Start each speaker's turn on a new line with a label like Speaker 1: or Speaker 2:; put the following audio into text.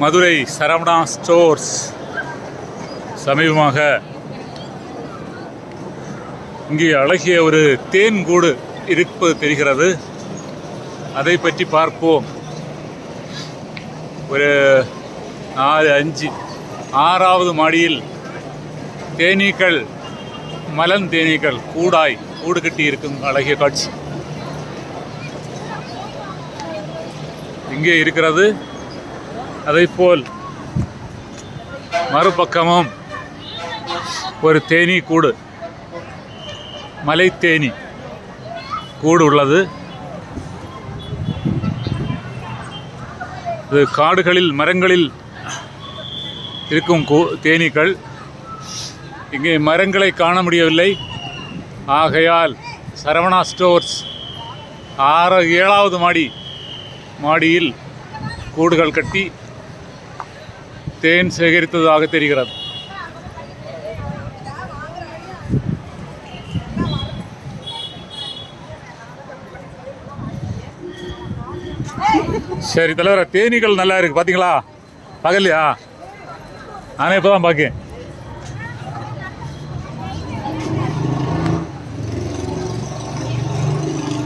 Speaker 1: Madurai Saravana stores சமீபமாக இங்கே அழகிய ஒரு தேன் கூடு இருப்பது தெரிகிறது. அதை பற்றி பார்ப்போம். ஒரு நாலு அஞ்சு ஆறாவது மாடியில் தேனீக்கள் மலன் தேனீக்கள் கூடாய் கூடு கட்டி இருக்கும் அழகிய காட்சி. இங்கே இருக்கிறது அதைப்போல் மறுபக்கமும் ஒரு தேனீ கூடு மலைத்தேனி கூடு உள்ளது. இது காடுகளில் மரங்களில் இருக்கும் கூ- தேனீக்கள். இங்கே மரங்களை காண முடியவில்லை. ஆகையால் சரவணா ஸ்டோர்ஸ் ஆறு ஏழாவது மாடி மாடியில் கூடுகள் கட்டி தேன் சேகரித்ததாக தெரிகிறது. சரி தலைவர தேனீக்கள் நல்லா இருக்கு பாத்தீங்களா? பகல்லையா நானே இப்போ தான் பார்க்கேன்.